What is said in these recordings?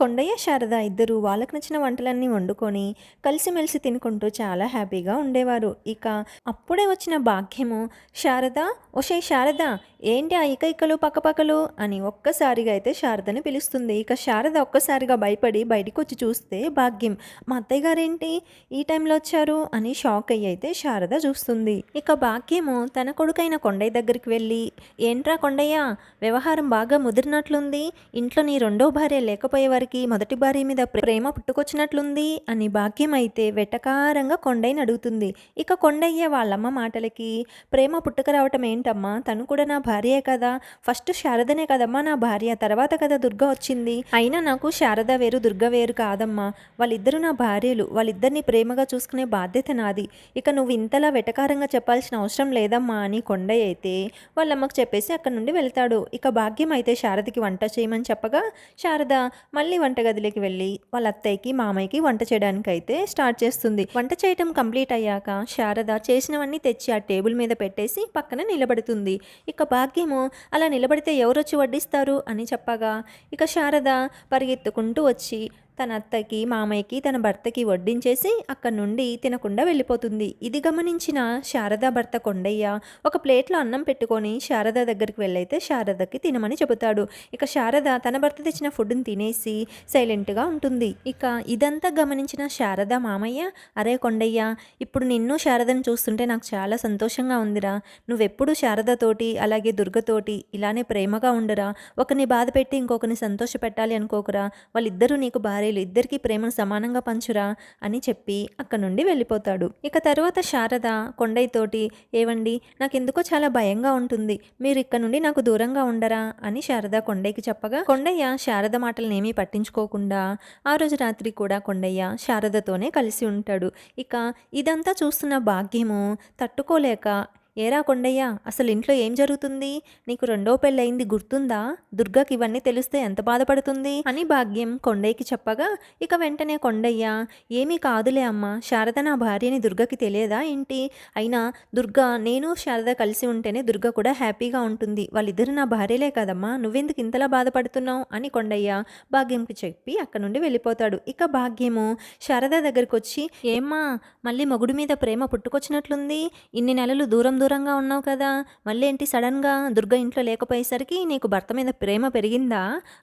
కొండయ్య శారద ఇద్దరు వాళ్ళకు నచ్చిన వంటలన్నీ వండుకొని కలిసిమెలిసి తినుకుంటూ చాలా హ్యాపీగా ఉండేవారు. ఇక అప్పుడే వచ్చిన భాగ్యము శారద ఒషే శారద ఏంటి ఆ ఇకైకలు పక్కపక్కలు? అని ఒక్కసారిగా అయితే శారదని పిలుస్తుంది. ఇక శారద ఒక్కసారిగా భయపడి బయటికి వచ్చి చూస్తే భాగ్యం మా అత్తయ్య గారేంటి ఈ టైంలో వచ్చారు? అని షాక్ అయ్యి అయితే శారద చూస్తుంది. ఇక భాగ్యము తన కొడుకైన కొండయ్య దగ్గరికి వెళ్ళి ఏంట్రా కొండయ్య వ్యవహారం బాగా ముదిరినట్లుంది ఇంట్లో నీ రెండో భార్య లేకపోయే వారికి మొదటి భార్య మీద ప్రేమ పుట్టుకొచ్చినట్లుంది అని భాగ్యం అయితే వెటకారంగా కొండయ్యని అడుగుతుంది. ఇక కొండయ్య వాళ్ళమ్మ మాటలకి ప్రేమ పుట్టుక రావటం ఏంటమ్మా తను కూడా నా భార్యే కదా? ఫస్ట్ శారదనే కదమ్మా నా భార్య తర్వాత కదా దుర్గ వచ్చింది. అయినా నాకు శారద వేరు దుర్గ వేరు కాదమ్మా. వాళ్ళిద్దరూ నా భార్యలు. వాళ్ళిద్దరిని ప్రేమగా చూసుకునే బాధ్యత నాది. ఇక నువ్వు ఇంతలా వెటకారంగా చెప్పాల్సిన అవసరం లేదమ్మా అని కొండయ్య అయితే వాళ్ళమ్మకు చెప్పేసి అక్కడ నుండి వెళ్తాడు. ఇక భాగ్యం అయితే శారదకి వంట చేయమని చెప్పగా శారద మళ్ళీ వంటగదిలోకి వెళ్ళి వాళ్ళ అత్తయ్యకి మామయ్యకి వంట చేయడానికి అయితే స్టార్ట్ చేస్తుంది. వంట చేయటం కంప్లీట్ అయ్యాక శారద చేసినవన్నీ తెచ్చి ఆ టేబుల్ మీద పెట్టేసి పక్కన నిలబడుతుంది. ఇక భాగ్యము అలా నిలబడితే ఎవరొచ్చి వడ్డిస్తారు? అని చెప్పగా ఇక శారద పరిగెత్తుకుంటూ వచ్చి తన అత్తకి మామయ్యకి తన భర్తకి వడ్డించేసి అక్కడి నుండి తినకుండా వెళ్ళిపోతుంది. ఇది గమనించిన శారద భర్త కొండయ్య ఒక ప్లేట్లో అన్నం పెట్టుకొని శారద దగ్గరికి వెళ్ళైతే శారదకి తినమని చెబుతాడు. ఇక శారద తన భర్త తెచ్చిన ఫుడ్ని తినేసి సైలెంట్గా ఉంటుంది. ఇక ఇదంతా గమనించిన శారద మామయ్య అరే కొండయ్య ఇప్పుడు నిన్ను శారదను చూస్తుంటే నాకు చాలా సంతోషంగా ఉందిరా. నువ్వెప్పుడు శారదతోటి అలాగే దుర్గతోటి ఇలానే ప్రేమగా ఉండరా. ఒకరిని బాధ పెట్టి ఇంకొకరిని సంతోష పెట్టాలి అనుకోకురా. వాళ్ళిద్దరూ నీకు భార్యలు ఇద్దరికీ ప్రేమను సమానంగా పంచురా అని చెప్పి అక్కడి నుండి వెళ్ళిపోతాడు. ఇక తర్వాత శారద కొండయ్యతోటి ఏవండి నాకెందుకో చాలా భయంగా ఉంటుంది. మీరు ఇక్కడ నుండి నాకు దూరంగా ఉండరా? అని శారద కొండయ్యకి చెప్పగా కొండయ్య శారద మాటలనేమీ పట్టించుకోకుండా ఆ రోజు రాత్రి కూడా కొండయ్య శారదతోనే కలిసి ఉంటాడు. ఇక ఇదంతా చూస్తున్న భాగ్యము తట్టుకోలేక ఏరా కొండయ్య అసలు ఇంట్లో ఏం జరుగుతుంది? నీకు రెండో పెళ్ళయింది గుర్తుందా? దుర్గకి ఇవన్నీ తెలిస్తే ఎంత బాధపడుతుంది? అని భాగ్యం కొండయ్యకి చెప్పగా ఇక వెంటనే కొండయ్య ఏమీ కాదులే అమ్మ శారద నా భార్యని దుర్గకి తెలియదా ఏంటి? అయినా దుర్గ నేను శారద కలిసి ఉంటేనే దుర్గ కూడా హ్యాపీగా ఉంటుంది. వాళ్ళిద్దరు నా భార్యలే కదమ్మా నువ్వెందుకు ఇంతలా బాధపడుతున్నావు? అని కొండయ్య భాగ్యంకి చెప్పి అక్కడ నుండి వెళ్ళిపోతాడు. ఇక భాగ్యము శారద దగ్గరికి వచ్చి ఏమ్మా మళ్ళీ మొగుడు మీద ప్రేమ పుట్టుకొచ్చినట్లుంది? ఇన్ని నెలలు దూరం దూరం దూరంగా ఉన్నావు కదా మళ్ళీ ఏంటి సడన్గా దుర్గ ఇంట్లో లేకపోయేసరికి నీకు భర్త మీద ప్రేమ పెరిగిందా?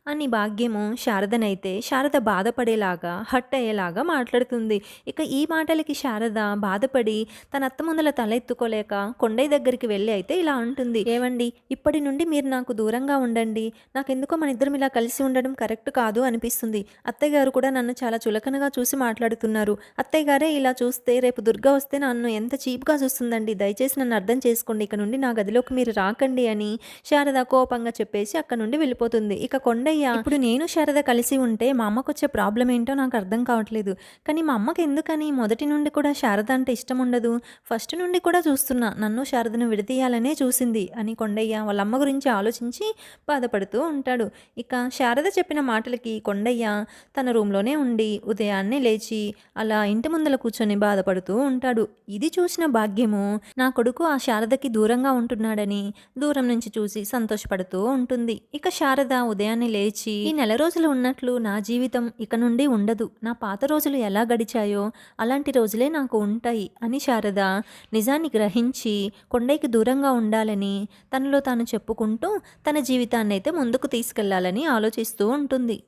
అని భాగ్యము శారదనైతే శారద బాధపడేలాగా హట్ అయ్యేలాగా మాట్లాడుతుంది. ఇక ఈ మాటలకి శారద బాధపడి తన అత్త ముందల తల ఎత్తుకోలేక కొండయ్య దగ్గరికి వెళ్ళి అయితే ఇలా ఉంటుంది ఏవండి ఇప్పటి నుండి మీరు నాకు దూరంగా ఉండండి. నాకెందుకో మన ఇద్దరం ఇలా కలిసి ఉండడం కరెక్ట్ కాదు అనిపిస్తుంది. అత్తయ్య గారు కూడా నన్ను చాలా చులకనగా చూసి మాట్లాడుతున్నారు. అత్తయ్య గారే ఇలా చూస్తే రేపు దుర్గా వస్తే నన్ను ఎంత చీప్గా చూస్తుందండి. దయచేసి నన్ను అర్థం చేసుకోండి. ఇక నుండి నా గదిలోకి మీరు రాకండి అని శారద కోపంగా చెప్పేసి అక్కడ నుండి వెళ్ళిపోతుంది. ఇక కొండయ్య ఇప్పుడు నేను శారద కలిసి ఉంటే మా అమ్మకు వచ్చే ప్రాబ్లం ఏంటో నాకు అర్థం కావట్లేదు. కానీ మా అమ్మకి ఎందుకని? మొదటి నుండి కూడా శారద అంటే ఇష్టం ఉండదు. ఫస్ట్ నుండి కూడా చూస్తున్నా. నన్ను శారదను విడదీయాలనే చూసింది అని కొండయ్య వాళ్ళ అమ్మ గురించి ఆలోచించి బాధపడుతూ ఉంటాడు. ఇక శారద చెప్పిన మాటలకి కొండయ్య తన రూమ్లోనే ఉండి ఉదయాన్నే లేచి అలా ఇంటి ముందల కూర్చొని బాధపడుతూ ఉంటాడు. ఇది చూసిన భాగ్యము నా కొడుకు ఆ శారదకి దూరంగా ఉంటున్నాడని దూరం నుంచి చూసి సంతోషపడుతూ ఉంటుంది. ఇక శారద ఉదయాన్నే లేచి ఈ నెల రోజులు ఉన్నట్లు నా జీవితం ఇక నుండి ఉండదు. నా పాత రోజులు ఎలా గడిచాయో అలాంటి రోజులే నాకు ఉంటాయి అని శారద నిజాన్ని గ్రహించి కొండైకి దూరంగా ఉండాలని తనలో తాను చెప్పుకుంటూ తన జీవితాన్ని అయితే ముందుకు తీసుకెళ్ళాలని ఆలోచిస్తూ ఉంటుంది.